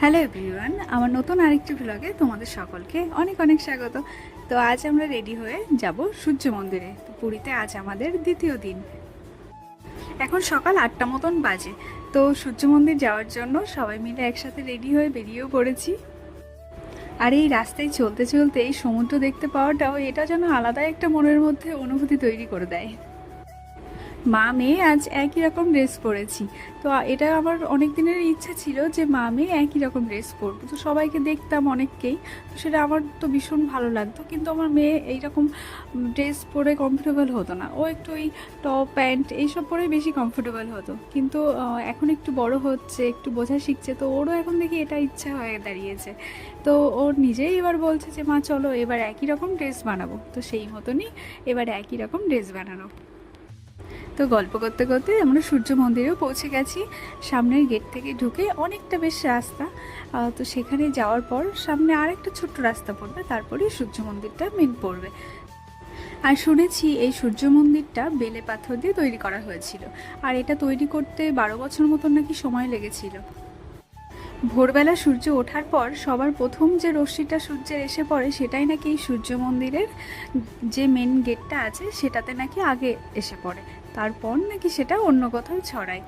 Hello everyone, আমার নতুন আরেকটি ব্লগে তোমাদের সকলকে অনেক অনেক স্বাগত। তো আজ আমরা রেডি হয়ে যাব সূর্য মন্দিরে। তো পুরীতে আজ আমাদের দ্বিতীয় দিন। এখন সকাল আটটা মতন বাজে। তো সূর্য মন্দির যাওয়ার জন্য সবাই মিলে একসাথে রেডি হয়ে বেরিয়েও পড়েছি। আর এই রাস্তায় চলতে চলতে এই সমুদ্র দেখতে পাওয়াটাও এটা যেন আলাদা একটা মনের মধ্যে অনুভূতি তৈরি করে দেয়। মা মেয়ে আজ একই রকম ড্রেস পরেছি। তো এটা আমার অনেক দিনের ইচ্ছা ছিল যে মা মেয়ে একই রকম ড্রেস পরবো। তো সবাইকে দেখতাম অনেককেই। তো সেটা আমার তো ভীষণ ভালো লাগতো। কিন্তু আমার মেয়ে এইরকম ড্রেস পরে কমফোর্টেবল হতো না। ও একটু ওই টপ প্যান্ট এইসব পরে বেশি কমফোর্টেবল হতো। কিন্তু এখন একটু বড় হচ্ছে, একটু বোঝা শিখছে, তো ওরও এখন দেখি এটা ইচ্ছা হয়ে দাঁড়িয়েছে। তো ও নিজেই এবার বলছে যে, মা, চলো এবার একই রকম ড্রেস বানাবো। তো সেই মতনই এবার একই রকম ড্রেস বানানো। তো গল্প করতে করতে আমরা সূর্য মন্দিরেও পৌঁছে গেছি। সামনের গেট থেকে ঢুকে অনেকটা বেশ রাস্তা। তো সেখানে যাওয়ার পর সামনে আর একটা ছোট্ট রাস্তা পড়বে তারপরেই সূর্য মন্দিরটা মেন পড়বে। আর শুনেছি এই সূর্য মন্দিরটা বেলে পাথর দিয়ে তৈরি করা হয়েছিল। আর এটা তৈরি করতে বারো বছর মতন নাকি সময় লেগেছিল। ভোরবেলা সূর্য ওঠার পর সবার প্রথম যে রশ্মিটা সূর্যের এসে পড়ে, সেটাই নাকি এই সূর্য মন্দিরের যে মেন গেটটা আছে, সেটাতে নাকি আগে এসে পড়ে। তারপর নাকি সেটা অন্য কোথাও ছড়ায়।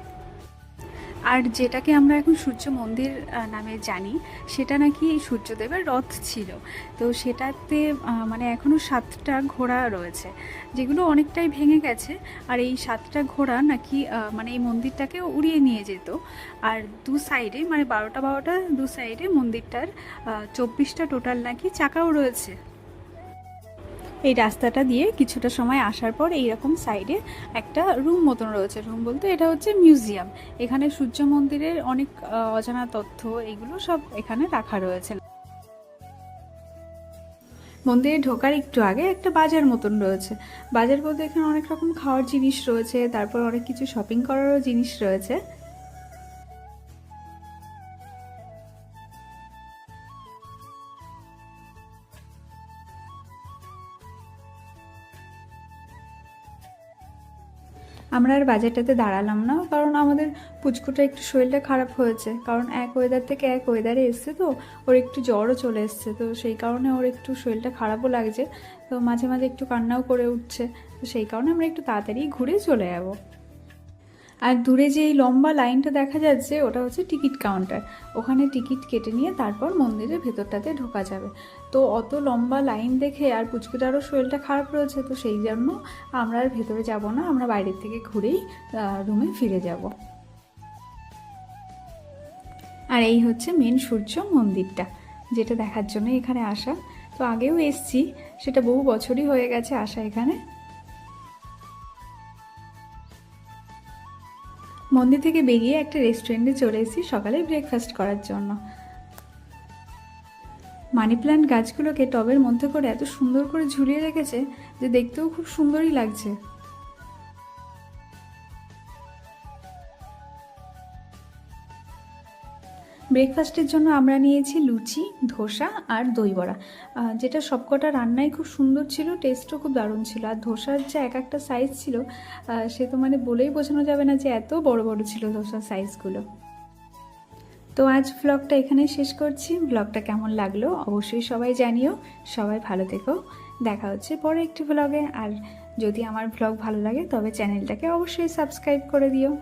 আর যেটাকে আমরা এখন সূর্য মন্দির নামে জানি, সেটা নাকি সূর্যদেবের রথ ছিল। তো সেটাতে মানে এখনও সাতটা ঘোড়া রয়েছে, যেগুলো অনেকটাই ভেঙে গেছে। আর এই সাতটা ঘোড়া নাকি মানে এই মন্দিরটাকে উড়িয়ে নিয়ে যেত। আর দু সাইডে মানে বারোটা বারোটা দু সাইডে মন্দিরটার চব্বিশটা টোটাল নাকি চাকাও রয়েছে। এই রাস্তাটা দিয়ে কিছুটা সময় আসার পর এইরকম সাইডে একটা রুম মতন রয়েছে। রুম বলতে এটা হচ্ছে মিউজিয়াম। এখানে সূর্য মন্দিরের অনেক অজানা তথ্য এগুলো সব এখানে রাখা রয়েছে। মন্দিরে ঢোকার একটু আগে একটা বাজার মতন রয়েছে। বাজার বলতে এখানে অনেক রকম খাওয়ার জিনিস রয়েছে, তারপর অনেক কিছু শপিং করারও জিনিস রয়েছে। আমরা আর বাজারটাতে দাঁড়ালাম না, কারণ আমাদের পুচকুটা একটু শরীরটা খারাপ হয়েছে। কারণ এক ওয়েদার থেকে এক ওয়েদারে এসছে তো, ওর একটু জ্বরও চলে এসছে, তো সেই কারণে ওর একটু শরীরটা খারাপও লাগছে। তো মাঝে মাঝে একটু কান্নাও করে উঠছে, তো সেই কারণে আমরা একটু তাড়াতাড়ি ঘুরে চলে যাব। আর দূরে যে এই লম্বা লাইনটা দেখা যাচ্ছে, ওটা হচ্ছে টিকিট কাউন্টার। ওখানে টিকিট কেটে নিয়ে তারপর মন্দিরের ভেতরটাতে ঢোকা যাবে। তো অত লম্বা লাইন দেখে আর পুচকুটারও শরীরটা খারাপ রয়েছে, তো সেই জন্য আমরা আর ভেতরে যাব না, আমরা বাইরের থেকে ঘুরেই রুমে ফিরে যাব। আর এই হচ্ছে মেন সূর্য মন্দিরটা, যেটা দেখার জন্য এখানে আসা। তো আগেও এসছি, সেটা বহু বছরই হয়ে গেছে আসা এখানে। মন্দির থেকে বেরিয়ে একটা রেস্টুরেন্টে চলে এসেছি সকালে ব্রেকফাস্ট করার জন্য। মানি প্ল্যান্ট গাছগুলোকে টবের মধ্যে করে এত সুন্দর করে ঝুলিয়ে রেখেছে যে দেখতেও খুব সুন্দরই লাগছে। ব্রেকফাস্টের জন্য আমরা নিয়েছি লুচি, ধোসা আর দই বড়া যেটা সবকটা রান্নাই খুব সুন্দর ছিল টেস্টও খুব দারুণ ছিল। আর ধোসার যে এক একটা সাইজ ছিল সে তো মানে বলেই বোঝানো যাবে না যে এত বড় বড় ছিল ধোসার সাইজগুলো তো আজ ব্লগটা এখানেই শেষ করছি। ব্লগটা কেমন লাগল অবশ্যই সবাই জানিও। সবাই ভালো থেকো। দেখা হচ্ছে পরে একটি ব্লগে আর যদি আমার ব্লগ ভালো লাগে তবে চ্যানেলটাকে অবশ্যই সাবস্ক্রাইব করে দিও।